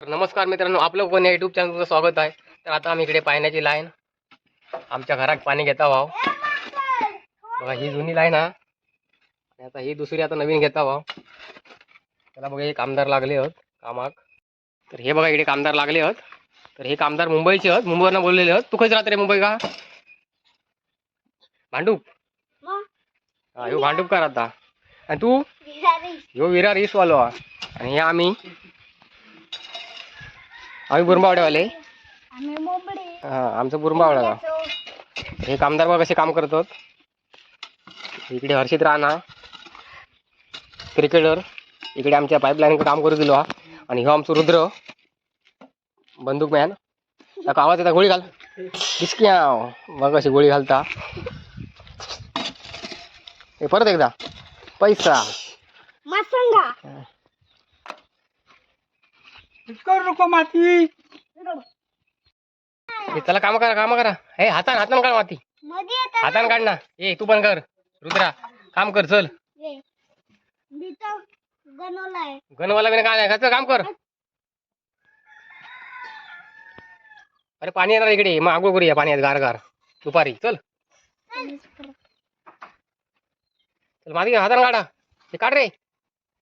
नमस्कार मित्रांनो आपलं पण युट्यूब चॅनलचं स्वागत आहे. तर आता आम्ही इकडे पाण्याची लाईन आमच्या घरात पाणी घेता भाव बघा ही जुनी लाईन हा. आणि आता ही दुसरी आता नवीन घेता भाव त्याला बघा हे कामदार लागले आहेत कामाक. तर हे बघा इकडे कामदार लागले आहेत. तर हे कामदार मुंबईचे आहेत. मुंबईवरनं बोललेले आहेत. तू कधी राहते रे मुंबई का? भांडूप. हा ह्यो भांडूप का राहता? आणि तू? ह्यो विरार ईसवालो आणि हे आम्ही आम्ही बुरंबावड्यावाले. आम्ही मुंबडी हा आमचं बुरंबावडा. हे कामदार बघा कसे काम करतात इकडे हर्षित राणा क्रिकेटर. इकडे आमच्या पाईपलाईन काम करू दिलो हा. आणि ह्यो आमचं रुद्र बंदूक मॅन त्याका आवाज येता गोळी घाल. डिस्की मग कशी गोळी घालता. हे परत एकदा. पैसा. करू नको माती. हे चला काम करा काम करा. हे हातान हातान काढ माती. मध्ये येतात हातान काढ ना. ए तू पण कर. रुद्रा काम कर चल. रे. मी तर बनवलाय गणवाला बिना काय नाही. चल काम कर. अरे पाणी येणार इकडे. मग आंघोळ करूया पाण्यात गार गार दुपारी. चल. चल. माती हातानं काढा. हे काढ रे.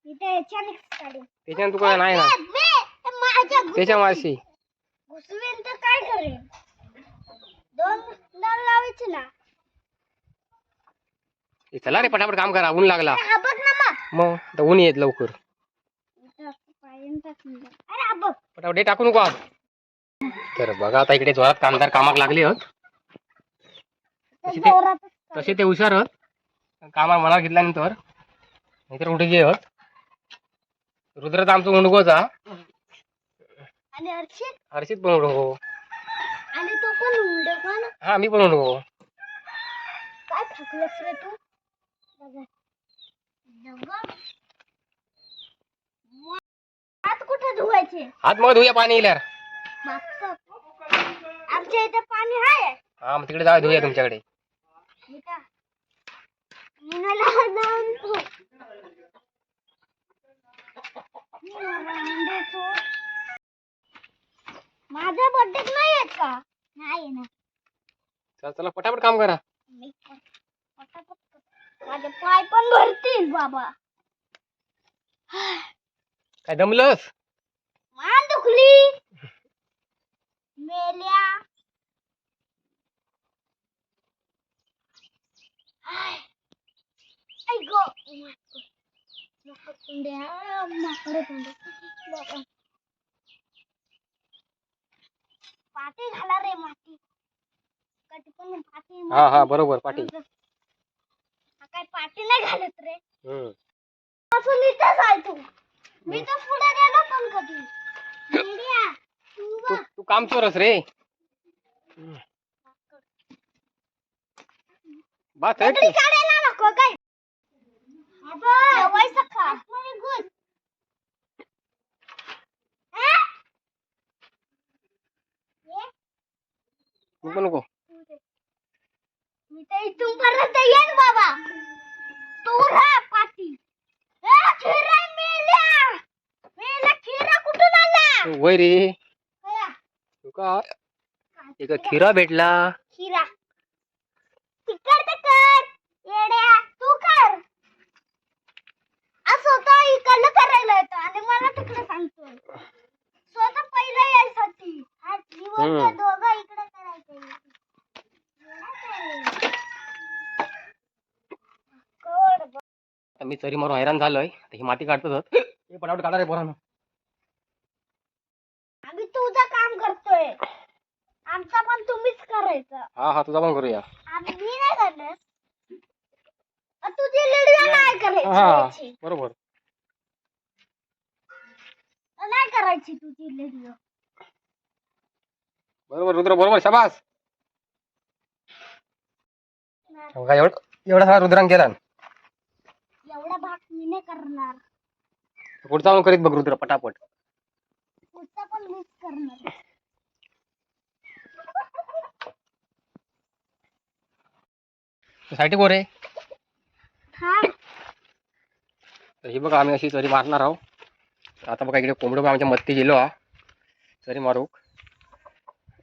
इथे काढू. त्याच्यानं तू काय नाही ना. बे, त्याच्या माशी. घुसवेन तर काय करेन दोन लावायचे ना. चला रे पटापट काम करा ऊन लागला. हा बघ ना मग. मग आता ऊन येत लवकर. इथं पायन टाकून द्या. अरे हा बघ. पटापट हे टाकू नको आज. तर बघा आता इकडे जोरात कामदार कामाक लागले आहेत तशी ते- जोरातच काढू. तसे ते हुशार आहेत कामाला मनावर घेतल्यानंतर. नाहीतर उठे गे आहेत रुद्र तर आमचं उंडगोच आणि हर्षित? हर्षित पण उंडगो आणि तू पण उंडे पण हा मी पण उंडगो काय थकलंस रे तू? हात कुठे धुवायचे? हात मग धुया पाणी मागचं. आमच्या इथे पाणी आहे हा मग तिकडे जाऊ धुया तुमच्याकडे. मुलाला जाऊन. अंड्याचं. माझ्या बर्थडे नाही आहेत का? नाही ना चला चला पटापट काम करा. मी पण पटापट करतो. माझे पाय पण भरतील बाबा. काय दमलस? मान दुखली. मेल्या. आई गो. कुंड्या, माकडं कुंड्या. बाबा. पाटी घाला रे माती. कधी पण पाटी हा हा बरोबर हा काय पाटी नाही घालत रे. हम्म. असं इथंच आहे तू. मी तर पुढे गेलो पण कधी. तू तू बघ. तू काम चोरस रे. बात आहे की? काढायला नको काय खा आतमध्ये घुस. हा? ये, नको दे. मी तर इथून येईन बाबा. तू राहा पाठी ए, खिरा मेल्या. मेल्या खिरा कुठून आला? तू वय रे कया? तू का? एक खिरा भेटला. खिरा तिकडे कर येड्या तू कर असं होतं इकडलं करायला येतं आणि मला तिकडे सांगतोय स्वतः पहिलं यायसाठी हा निवडतं हम्म. दोघं इकडे करायचं कोड ब- आता मी चरी मारून हैराण झालोय. ही माती काढतोच हे पटापट काढा रे पोरांनो. आम्ही तुझं काम करतोय. आमचं पण तुम्हीच करायचं. हा हा तुझा पण करूया. आम्ही मी नाही करणार. अ, तुझी नाही. करायची. हा याची. बरोबर. नाही करायची तुझी बरोबर रुद्र बरोबर शाबास. बघा एवढं एवढा सगळा रुद्रांक केला मी नाही करणार. पुढचा पण करीत बघ रुद्र पटापट. पुढचा पण मीच करणार. साठी कोर थांब. तर ही बघा आम्ही अशी चरी मारणार आहोत. आता बघा इकडे कोंबडं पण आमच्या मत्ती गेलो हा. सरी मारूक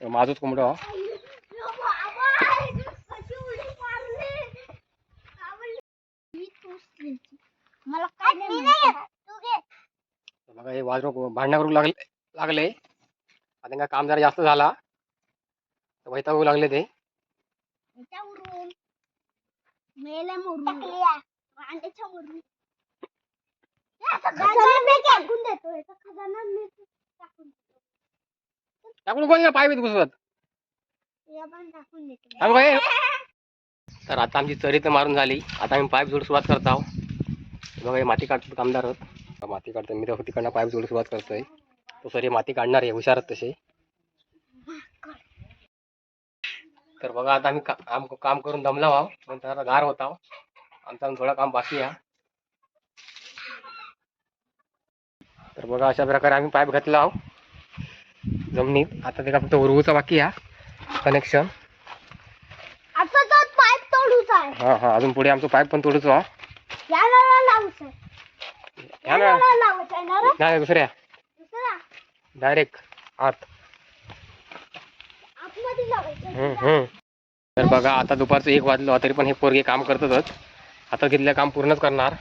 माझूच कोंबडो हा. अय्यो बाबा, कशी उडी मारली. आवडली. मी टोचली. मला काय नाही माहिती. तू घे. तर बघा हे वाजरो भांडणं करू लागले लागले. आता त्यांना काम जरा जास्त झाला. तर वैतागू लागले ते. टाकून देतो. याचा खजाना मी टाकून देतो. टाकून कोण पाय बीत घुसवत या पण टाकून देतो. थांब काय तर आता आमची चरी तर मारून झाली. आता आम्ही पाईप जोड सुरुवात करत आहोत. बघा हे माती काढतो कामदार आहोत. माती काढतो मी तर तिकडनं पाईप जोड सुरुवात करतोय. तो सर हे माती काढणार आहे हुशार तसे. तर बघा आता आम्ही काम काम करून दमला व्हाव नंतर गार होता आमचं थोडं काम बाकी आहे. तर बघा अशा प्रकारे आम्ही पाईप घातला आहोत जमिनीत. आता ते का फक्त उरवूचा बाकी आहे. कनेक्शन. आहे. हा हा. अजून पुढे आमचं पाईप पण तोडूच हा या नळाला लावूच आहे ना आहे नाही दुसऱ्या. डायरेक्ट आत. हम्म, हम्म. तर बघा आता दुपारचं एक वाजलं तरी पण हे पोरगे काम करतातच. आता घेतलं काम पूर्णच करणार.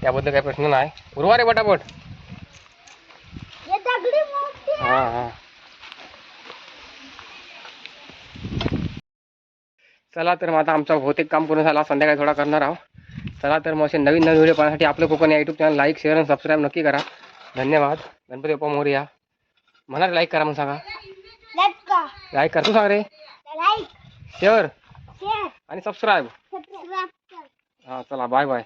त्याबद्दल काही प्रश्न नाही. उरवा रे पटापट. हे आहे. हा हा. चला तर मग आता आमचा बहुतेक काम पूर्ण झाला. संध्याकाळी थोडा करणार आहोत. चला तर मग असे नवीन नवीन व्हिडिओ पाहण्यासाठी आपलं कोकण या यूट्यूब चॅनल लाईक शेअर आणि सबस्क्राईब नक्की करा. धन्यवाद. गणपती बाप्पा मोरया. म्हणा लाईक करा मग सांगा. लाईक कर. तू सांग रे. शेअर आणि सबस्क्राईब. हां चला बाय बाय